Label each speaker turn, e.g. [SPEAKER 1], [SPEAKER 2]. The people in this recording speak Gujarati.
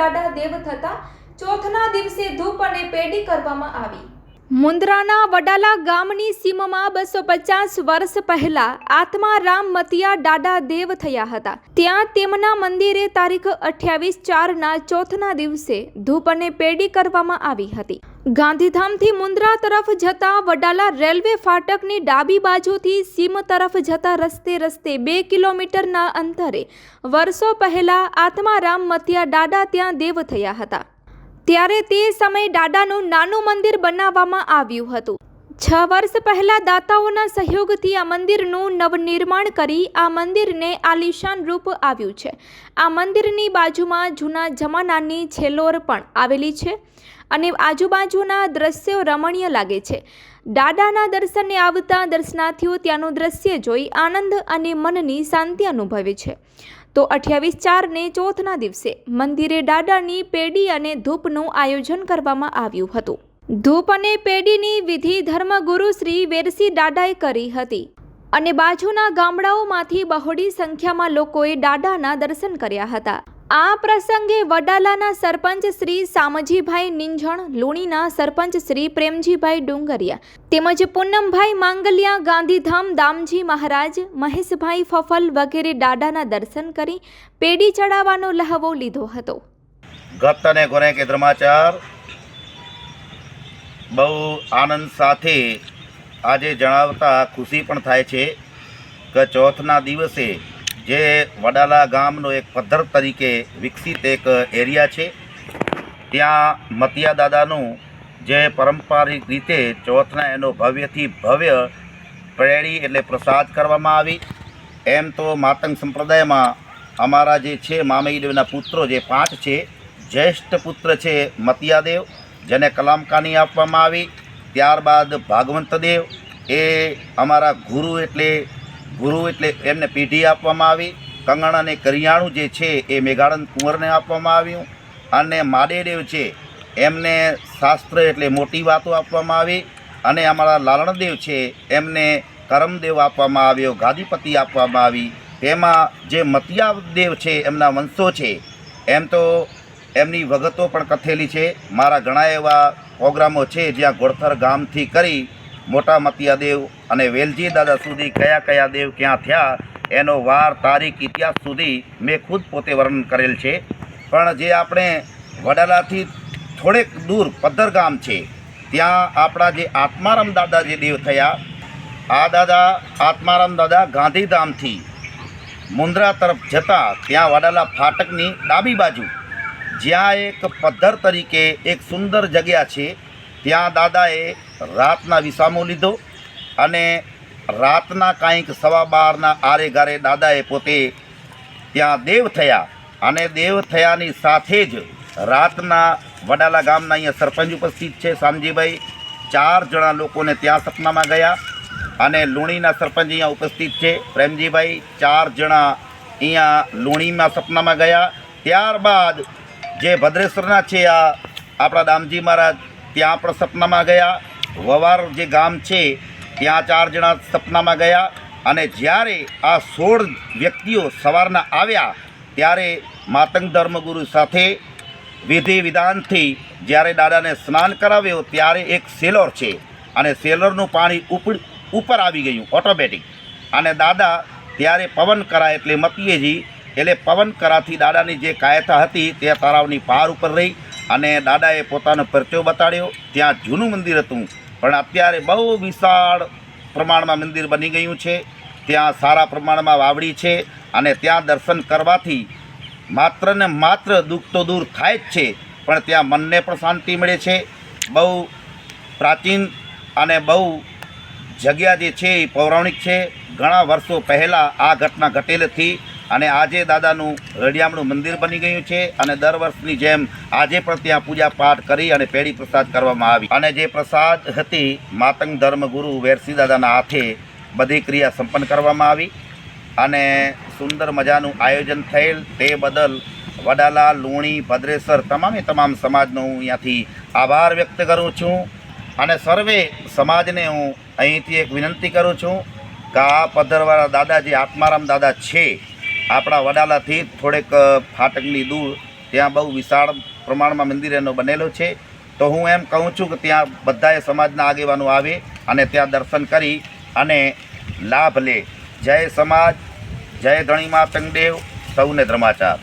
[SPEAKER 1] દાડા દેવ થતા ચોથના દિવસે ધૂપ અને પેડી કરવામાં આવી. મુન્દ્રાના વડાલા ગામની સીમમાં બસો પચાસ વર્ષ પહેલા આત્મારામ મતિયા દાડા દેવ થયા હતા. ત્યાં તેમના મંદિરે તારીખ અઠ્યાવીસ ચારના ચોથના દિવસે ધૂપ અને પેડી કરવામાં આવી હતી. ગાંધીધામથી મુન્દ્રા તરફ જતા વડાલા રેલવે ફાટકની ડાબી બાજુથી સીમ તરફ જતા રસ્તે રસ્તે બે કિલોમીટરના અંતરે વર્ષો પહેલા આત્મારામ મતિયા દાદા ત્યાં દેવ થયા હતા. ત્યારે તે સમયે દાદાનું નાનું મંદિર બનાવવામાં આવ્યું હતું. છ વર્ષ પહેલા દાતાઓના સહયોગથી આ મંદિરનું નવનિર્માણ કરી આ મંદિરને આલિશાન રૂપ આવ્યું છે. આ મંદિરની બાજુમાં જૂના જમાનાની છેલોર પણ આવેલી છે. અને આજુબાજુના દ્રશ્યો રમણીય લાગે છે. દાદાના દર્શને આવતા દર્શનાર્થીઓ ત્યાંનું દ્રશ્ય જોઈ આનંદ અને મનની શાંતિ અનુભવે છે. તો અઠ્યાવીસ ચારને ચોથના દિવસે મંદિરે દાદાની પેડી અને ધૂપનું આયોજન કરવામાં આવ્યું હતું. ધૂપ અને પેડીની વિધિ ધર્મગુરુ શ્રી વેરસી દાદાએ કરી હતી. અને બાજુના ગામડાઓમાંથી બહોળી સંખ્યામાં લોકોએ દાદાના દર્શન કર્યા હતા. આ પ્રસંગે વડાલાના સરપંચ શ્રી સામજીભાઈ નિંજણ, લુણીના સરપંચ શ્રી પ્રેમજીભાઈ ડુંગરિયા તેમજ પૂનમભાઈ માંગલિયા, ગાંધીધામ દામજી મહારાજ, મહેશભાઈ ફફલ વગેરે દાડાના દર્શન કરી પેડી ચડાવવાનો લહાવો લીધો હતો.
[SPEAKER 2] ગપ્તને ગોરે બહુ આનંદ સાથે આજે જણાવતા ખુશી પણ થાય છે કે ચોથના દિવસે જે વડાલા ગામનો એક પદ્ધર તરીકે વિકસિત એક એરિયા છે. ત્યાં મતિયા દાદાનું જે પારંપરિક રીતે ચોથના એનો ભવ્યથી ભવ્ય પ્રેરી એટલે પ્રસાદ કરવામાં આવી. એમ તો માતંગ સંપ્રદાયમાં અમારા જે છે મામઈદેવના પુત્રો જે પાંચ છે, જ્યેષ્ઠ પુત્ર છે મતિયાદેવ, જેને કલામકાની આપવામાં આવી. ત્યારબાદ ભાગવંતદેવ એ અમારા ગુરુ એટલે ગુરુ એટલે એમને પેઢી આપવામાં આવી કંગણ અને કરિયાણું જે છે એ મેઘાણંદ કુંવરને આપવામાં આવ્યું અને માડેદેવ છે એમને શાસ્ત્ર એટલે મોટી વાતો આપવામાં આવી અને અમારા લાલણદેવ છે એમને કરમદેવ આપવામાં આવ્યો, ગાદીપતિ આપવામાં આવી. તેમાં જે મતિયાદેવ છે એમના વંશો છે, એમ તો એમની વગતો પણ કથેલી છે. મારા ઘણા એવા પ્રોગ્રામો છે જ્યાં ગોળથર ગામથી કરી મોટા મતિયાદેવ અને વેલજી દાદા સુધી કયા કયા દેવ ક્યાં થયા, એનો વાર, તારીખ, ઇતિહાસ સુધી મેં ખુદ પોતે વર્ણન કરેલ છે. પણ જે આપણે વડાલાથી થોડેક દૂર પદ્ધર ગામ છે, ત્યાં આપણા જે આત્મારામ દાદા જે દેવ થયા, આ દાદા આત્મારામ દાદા ગાંધીધામથી મુન્દ્રા તરફ જતા ત્યાં વડાલા ફાટકની ડાબી બાજુ, જ્યાં એક પદ્ધર તરીકે એક સુંદર જગ્યા છે ત્યાં દાદાએ રાતના વિસામો લીધો અને રાતના કાંઈક સવા બારના આરે ગારે દાદાએ પોતે ત્યાં દેવ થયા અને દેવ થયાની સાથે જ રાતના વડાલા ગામના અહીંયા સરપંચ ઉપસ્થિત છે શામજીભાઈ. ચાર જણા લોકોને ત્યાં સપનામાં ગયા અને લુણીના સરપંચ અહીંયા ઉપસ્થિત છે પ્રેમજીભાઈ. ચાર જણા અહીંયા લુણીમાં સપનામાં ગયા. ત્યારબાદ જે ભદ્રેશ્વરના છે આ આપણા દામજી મહારાજ ત્યાં પણ સપનામાં ગયા. વવાર જે ગામ છે, ત્યાં ચાર જણા સપનામાં ગયા અને જ્યારે આ સોળ વ્યક્તિઓ સવારના આવ્યા, ત્યારે માતંગ ધર્મગુરુ સાથે વિધિ વિધાનથી જ્યારે દાદાને સ્નાન કરાવ્યો, ત્યારે એક સેલોર છે અને સેલરનું પાણી ઉપર ઉપર આવી ગયું, ઓટોમેટિક. અને દાદા ત્યારે પવન કરા એટલે મતીએજી એટલે પવન કરાથી દાદાની જે કાયતા હતી, તે તળાવની પાર ઉપર રહી અને દાદાએ પોતાનો પરચો બતાડ્યો. ત્યાં જૂનું મંદિર હતું. પણ અત્યારે બહુ વિશાળ પ્રમાણમાં મંદિર બની ગયું છે. ત્યાં સારા પ્રમાણમાં વાવડી છે અને ત્યાં દર્શન કરવાથી માત્ર ને માત્ર દુઃખ તો દૂર થાય જ છે. પણ ત્યાં મનને પણ શાંતિ મળે છે. બહુ પ્રાચીન અને બહુ જગ્યા જે છે એ પૌરાણિક છે. ઘણા વર્ષો પહેલાં આ ઘટના ઘટેલ હતી. અને આજે દાદાનું રડિયામણું મંદિર બની ગયું છે અને દર વર્ષની જેમ આજે પણ ત્યાં પૂજા પાઠ કરી અને પેઢી પ્રસાદ કરવામાં આવી. અને જે પ્રસાદ હતી માતંગ ધર્મગુરુ વેરસી દાદાના હાથે બધી ક્રિયા સંપન્ન કરવામાં આવી અને સુંદર મજાનું આયોજન થયેલ તે બદલ વડાલા લુણી, ભદ્રેસર તમામે તમામ સમાજનો હું અહીંયાથી આભાર વ્યક્ત કરું છું અને સર્વે સમાજને હું અહીંથી એક વિનંતી કરું છું કે આ પધરવાળા દાદા જે આત્મારામ દાદા છે આપણા વડાલાથી થોડેક ફાટકની દૂર ત્યાં બહુ વિશાળ પ્રમાણમાં મંદિર એનો બનેલો છે. તો હું એમ કહું છું કે ત્યાં બધાએ સમાજના આગેવાનો આવે અને ત્યાં દર્શન કરી અને લાભ લે. જય સમાજ, જય ધણીમા તંગદેવ, સૌને ધર્માચાર.